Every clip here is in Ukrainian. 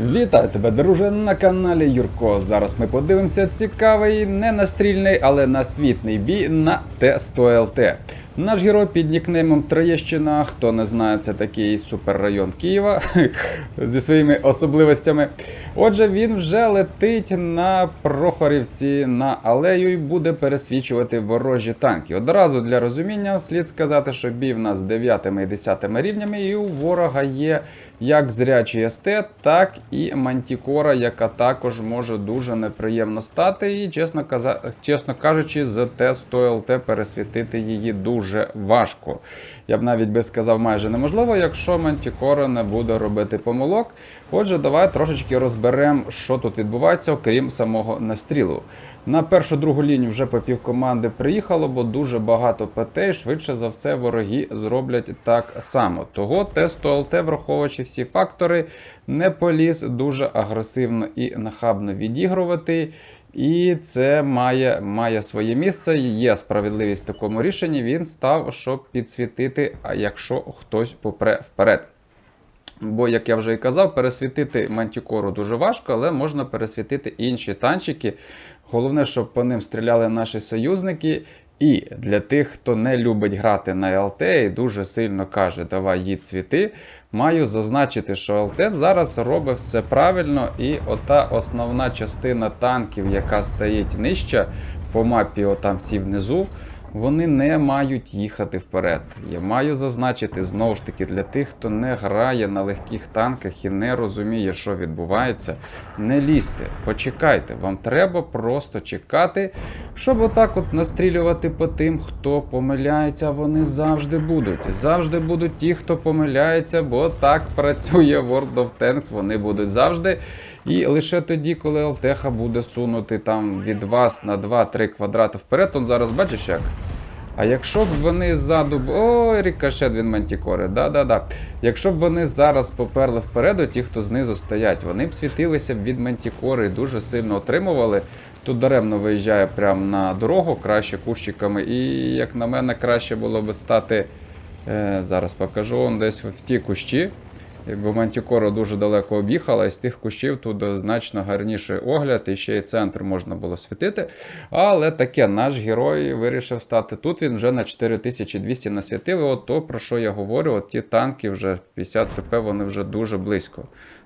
Вітаю тебе, друже, на каналі Юрко. Зараз ми подивимося цікавий, не настрільний, але насвітний бій на Т-100ЛТ. Наш герой під нікнеймом Троєщина, хто не знає, це такий суперрайон Києва зі своїми особливостями. Отже, він вже летить на Прохорівці на алею і буде пересвічувати ворожі танки. Одразу для розуміння слід сказати, що бій в нас з 9 і 10 рівнями, і у ворога є як зрячий СТ, так і мантікора, яка також може дуже неприємно стати. І, чесно, каза... чесно кажучи, з Т-100 ЛТ пересвітити її дуже важко. Я б навіть би сказав, майже неможливо, якщо мантікора не буде робити помилок. Отже, давай трошечки розберемо, що тут відбувається, окрім самого настрілу. На першу другу лінію вже по півкоманди приїхало, бо дуже багато ПТ, швидше за все вороги зроблять так само. Того Т-100 ЛТ, враховуючи всі фактори, не поліз дуже агресивно і нахабно відігрувати. І це має, має своє місце. Є справедливість в такому рішенні. Він став, щоб підсвітити, а якщо хтось попре вперед. Бо, як я вже і казав, пересвітити мантікору дуже важко, але можна пересвітити інші танчики. Головне, щоб по ним стріляли наші союзники. І для тих, хто не любить грати на ЛТ і дуже сильно каже, давай їдь світи, маю зазначити, що ЛТ зараз робить все правильно, і ота основна частина танків, яка стоїть нижче по мапі, отам всі внизу, вони не мають їхати вперед. Я маю зазначити знову ж таки для тих, хто не грає на легких танках і не розуміє, що відбувається. Не лізьте, почекайте. Вам треба просто чекати, щоб отак от настрілювати по тим, хто помиляється. Вони завжди будуть. Завжди будуть ті, хто помиляється, бо так працює World of Tanks. Вони будуть завжди. І лише тоді, коли ЛТХ буде сунути там від вас на 2-3 квадрати вперед, он зараз бачиш як? А якщо б вони ззаду. О, рікошет він мантікори. Да-да-да. Якщо б вони зараз поперли вперед, ті, хто знизу стоять, вони б світилися б від мантікори і дуже сильно отримували. Тут даремно виїжджає прямо на дорогу, краще кущиками. І, як на мене, краще було б стати. Е, зараз покажу он десь в ті кущі. Якби Мантікора дуже далеко об'їхала, і з тих кущів тут значно гарніший огляд, і ще й центр можна було світити. Але таке, наш герой вирішив стати тут. Він вже на 4200 насвітив. І от то, про що я говорю, от ті танки вже 50 ТП, вони вже дуже близько.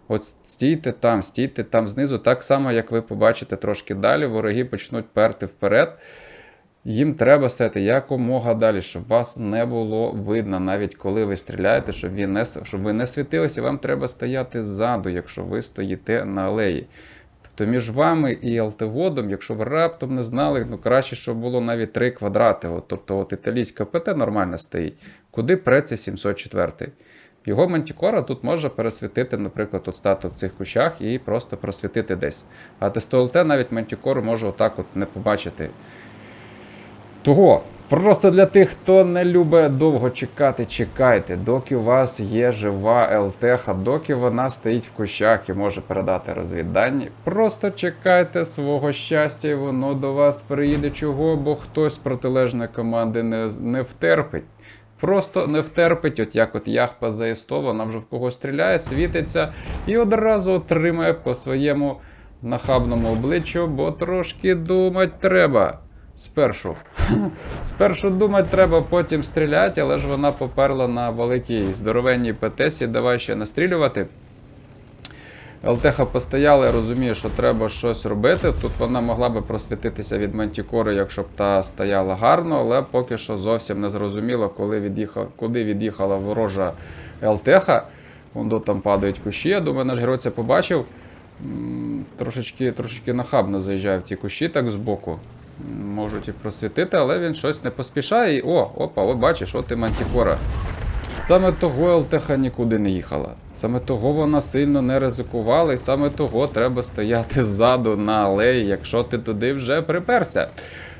От стійте там, стійте там знизу, так само, як ви побачите трошки далі, вороги почнуть перти вперед. Їм треба стати якомога далі, щоб вас не було видно, навіть коли ви стріляєте, щоб ви не, щоб ви не світилися, вам треба стояти ззаду, якщо ви стоїте на алеї. Тобто між вами і алтеводом, якщо ви раптом не знали, ну краще, щоб було навіть 3 квадрати. От, тобто от італійська ПТ нормально стоїть. Куди преться 704? Його мантікора тут може пересвітити, наприклад, от стати в цих кущах і просто просвітити десь. А ТСТЛТ навіть мантікору може отак от не побачити. Того, просто для тих, хто не любить довго чекати, чекайте, доки у вас є жива ЛТХ, доки вона стоїть в кущах і може передати розвіддані. Просто чекайте свого щастя, і воно до вас приїде чого, бо хтось протилежної команди не, не втерпить. Просто не втерпить, от як от Яхпа ЗС-100, вона вже в когось стріляє, світиться і одразу отримає по своєму нахабному обличчю, бо трошки думать треба. Спершу. Спершу думати треба, потім стріляти, але ж вона поперла на великій здоровенній ПТСі, давай ще настрілювати. ЛТХ постояла і розуміє, що треба щось робити. Тут вона могла би просвітитися від мантікори, якщо б та стояла гарно, але поки що зовсім не зрозуміло, коли від'їхав, куди від'їхала ворожа ЛТХ. Воно там падають кущі. Я думаю, наш герой це побачив. Трошечки, трошечки нахабно заїжджає в ці кущі так збоку. Можуть і просвітити, але він щось не поспішає. І о, опа, о, бачиш, от і мантікора. Саме того ЛТХ нікуди не їхала. Саме того вона сильно не ризикувала, і саме того треба стояти ззаду на алеї, якщо ти туди вже приперся.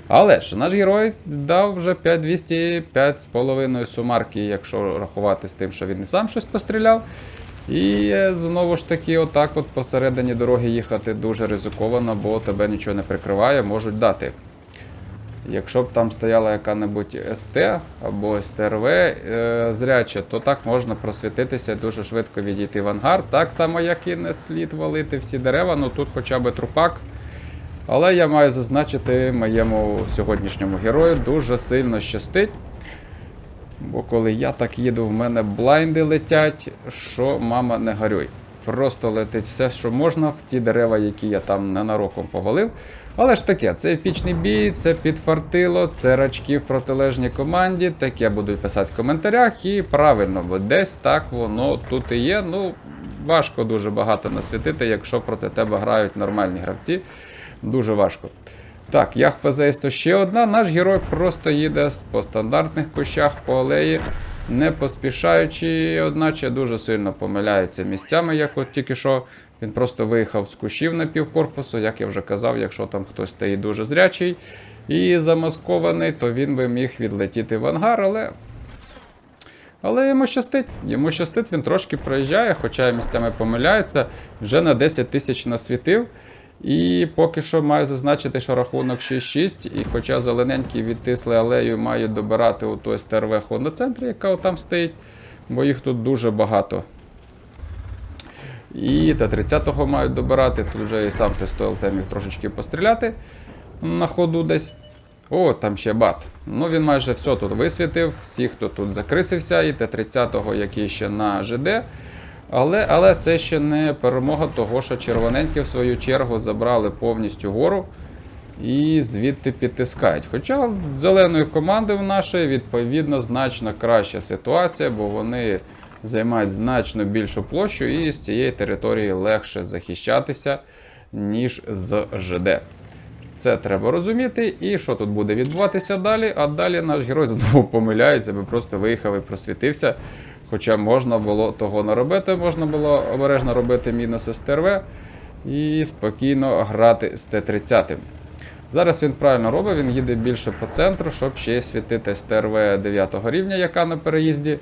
Але ж наш герой дав вже 5200, 5,5 сумарки, якщо рахувати з тим, що він і сам щось постріляв. І е, знову ж таки, отак от посередині дороги їхати дуже ризиковано, бо тебе нічого не прикриває, можуть дати. Якщо б там стояла яка-небудь СТ або СТРВ е, зряче, то так можна просвітитися дуже швидко відійти в ангар. Так само, як і не слід валити всі дерева, ну тут хоча б трупак. Але я маю зазначити моєму сьогоднішньому герою дуже сильно щастить. Бо коли я так їду, в мене блайнди летять, що мама не горюй. Просто летить все, що можна, в ті дерева, які я там ненароком повалив. Але ж таке, це епічний бій, це підфартило, це рачки в протилежній команді. Таке будуть писати в коментарях. І правильно, бо десь так воно тут і є. Ну, важко дуже багато насвітити, якщо проти тебе грають нормальні гравці. Дуже важко. Так, ях ПЗС то ще одна. Наш герой просто їде по стандартних кущах по алеї, не поспішаючи, одначе дуже сильно помиляється місцями, як от тільки що. Він просто виїхав з кущів на півкорпусу, як я вже казав, якщо там хтось стоїть дуже зрячий і замаскований, то він би міг відлетіти в ангар, але. Але йому щастить. Йому щастить, він трошки проїжджає, хоча місцями помиляється, вже на 10 тисяч насвітив. І поки що маю зазначити, що рахунок 6-6, і хоча зелененькі відтисли алею мають добирати у той СТРВ Honda центрі, яка там стоїть, бо їх тут дуже багато. І Т-30-го мають добирати, тут вже і сам Т-100 міг трошечки постріляти на ходу десь. О, там ще бат. Ну він майже все тут висвітив, всі, хто тут закрисився, і Т-30-го, який ще на ЖД. Але, але це ще не перемога того, що червоненькі в свою чергу забрали повністю гору і звідти підтискають. Хоча зеленої команди в нашої відповідно значно краща ситуація, бо вони займають значно більшу площу і з цієї території легше захищатися, ніж з ЖД. Це треба розуміти. І що тут буде відбуватися далі? А далі наш герой знову помиляється, бо просто виїхав і просвітився. Хоча можна було того не робити, можна було обережно робити мінус СТРВ і спокійно грати з Т-30. Зараз він правильно робить, він їде більше по центру, щоб ще світити СТРВ 9 рівня, яка на переїзді.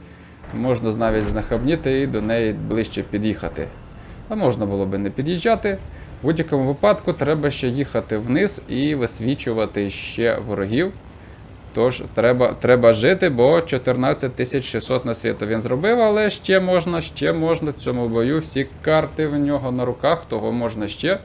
Можна навіть знахабніти і до неї ближче під'їхати. А можна було би не під'їжджати. В будь-якому випадку треба ще їхати вниз і висвічувати ще ворогів. Тож треба, треба жити, бо 14 600 на світу він зробив, але ще можна, ще можна в цьому бою. Всі карти в нього на руках, того можна ще.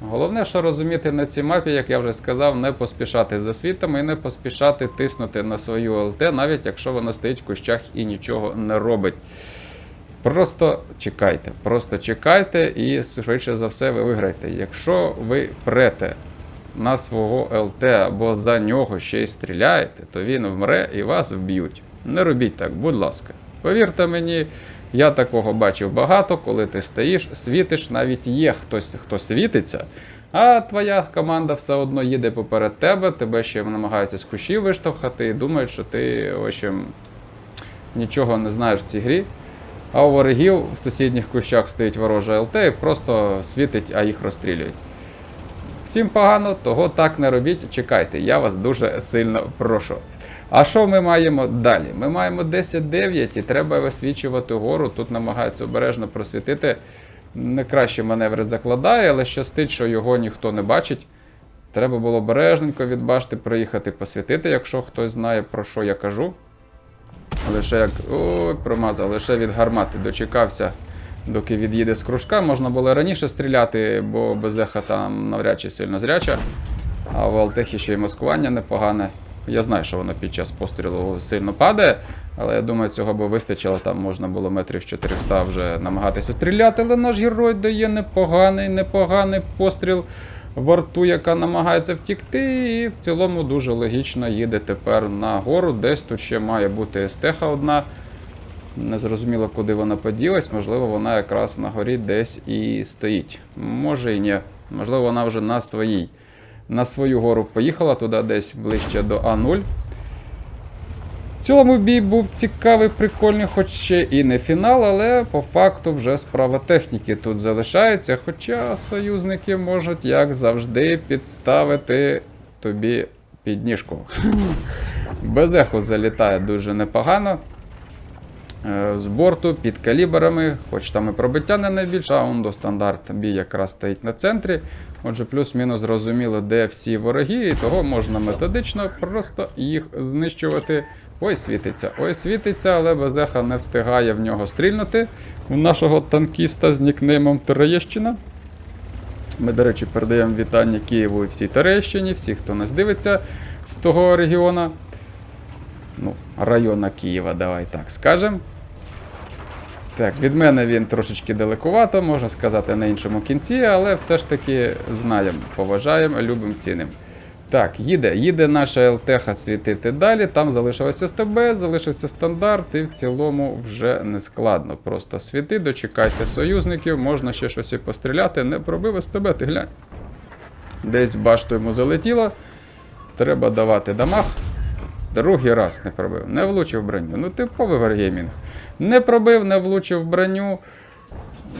Головне, що розуміти на цій мапі, як я вже сказав, не поспішати за світами і не поспішати тиснути на свою ЛТ, навіть якщо вона стоїть в кущах і нічого не робить. Просто чекайте, просто чекайте і швидше за все ви виграєте. Якщо ви прете на свого ЛТ або за нього ще й стріляєте, то він вмре і вас вб'ють. Не робіть так, будь ласка. Повірте мені, я такого бачив багато, коли ти стоїш, світиш, навіть є хтось, хто світиться, а твоя команда все одно їде поперед тебе, тебе ще намагаються з кущів виштовхати і думають, що ти в общем, нічого не знаєш в цій грі. А у ворогів в сусідніх кущах стоїть ворожа ЛТ і просто світить, а їх розстрілюють. Всім погано, того так не робіть. Чекайте, я вас дуже сильно прошу. А що ми маємо далі? Ми маємо 10-9 і треба висвічувати гору. Тут намагаються обережно просвітити. Не кращі маневри закладає, але щастить, що його ніхто не бачить. Треба було обережненько від башти приїхати посвітити, якщо хтось знає, про що я кажу. Лише як. Ой, промазав, лише від гармати дочекався, доки від'їде з кружка. Можна було раніше стріляти, бо безеха там навряд чи сильно зряча. А в Алтехі ще й маскування непогане. Я знаю, що воно під час пострілу сильно падає, але я думаю, цього би вистачило. Там можна було метрів 400 вже намагатися стріляти, але наш герой дає непоганий, непоганий постріл в арту, яка намагається втікти, і в цілому дуже логічно їде тепер на гору. Десь тут ще має бути естеха одна. Незрозуміло, куди вона поділась. Можливо, вона якраз на горі десь і стоїть. Може і ні. Можливо, вона вже на своїй. На свою гору поїхала туди десь ближче до А0. В цілому бій був цікавий, прикольний, хоч ще і не фінал, але по факту вже справа техніки тут залишається. Хоча союзники можуть, як завжди, підставити тобі підніжку. Без еху залітає дуже непогано. Е, з борту під калібрами, хоч там і пробиття не найбільше, а до стандарт бій якраз стоїть на центрі. Отже, плюс-мінус зрозуміло, де всі вороги, і того можна методично просто їх знищувати. Ой, світиться, ой, світиться, але Безеха не встигає в нього стрільнути. У нашого танкіста з нікнеймом Троєщина. Ми, до речі, передаємо вітання Києву і всій Терещині, всі, хто нас дивиться з того регіону. Ну, района Києва, давай так скажемо. Так, від мене він трошечки далекувато, можна сказати, на іншому кінці, але все ж таки знаємо, поважаємо, любимо, цінимо. Так, їде, їде наша ЛТХ світити далі. Там залишилося СТБ, залишився стандарт, і в цілому вже не складно. Просто світи, дочекайся союзників, можна ще щось і постріляти. Не пробив СТБ, ти глянь. Десь в башту йому залетіло. Треба давати дамаг. Другий раз не пробив, не влучив броню. Ну, типовий варгеймінг. Не пробив, не влучив броню.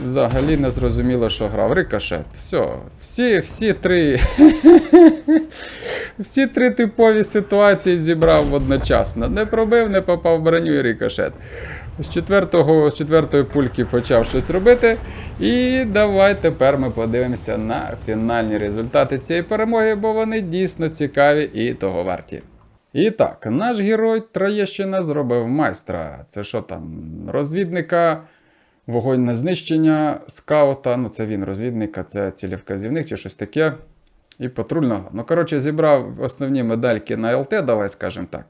Взагалі не зрозуміло, що грав. Рикошет. Все. Всі, всі три. Всі три типові ситуації зібрав одночасно. Не пробив, не попав в броню і рикошет. З, четвертого, з четвертої пульки почав щось робити. І давай тепер ми подивимося на фінальні результати цієї перемоги, бо вони дійсно цікаві і того варті. І так, наш герой Троєщина зробив майстра. Це що там? Розвідника, вогонь на знищення, скаута. Ну, це він розвідник, а це цілівказівник чи щось таке. І патрульного. Ну, коротше, зібрав основні медальки на ЛТ, давай скажемо так.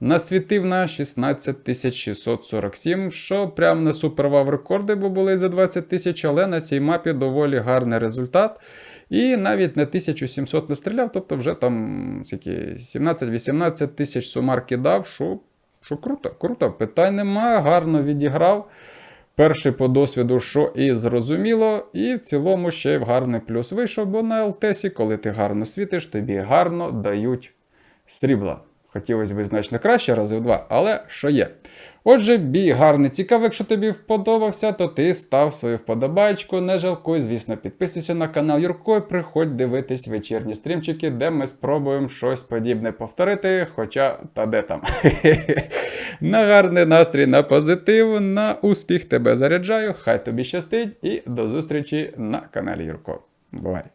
Насвітив на 16647, що прям не супервав рекорди, бо були за 20 тисяч, але на цій мапі доволі гарний результат. І навіть на 1700 не стріляв, тобто вже там скільки, 17-18 тисяч сумарки дав, що, що круто, круто. Питань нема, гарно відіграв. Перший по досвіду, що і зрозуміло, і в цілому ще й в гарний плюс вийшов, бо на ЛТСі, коли ти гарно світиш, тобі гарно дають срібла. Хотілося б значно краще, рази в два, але що є. Отже, бій гарний, цікавий. Якщо тобі вподобався, то ти став свою вподобайку, не жалкуй, звісно, підписуйся на канал Юрко і приходь дивитись вечірні стрімчики, де ми спробуємо щось подібне повторити, хоча та де там. на гарний настрій, на позитив, на успіх тебе заряджаю. Хай тобі щастить і до зустрічі на каналі Юрко. Бувай!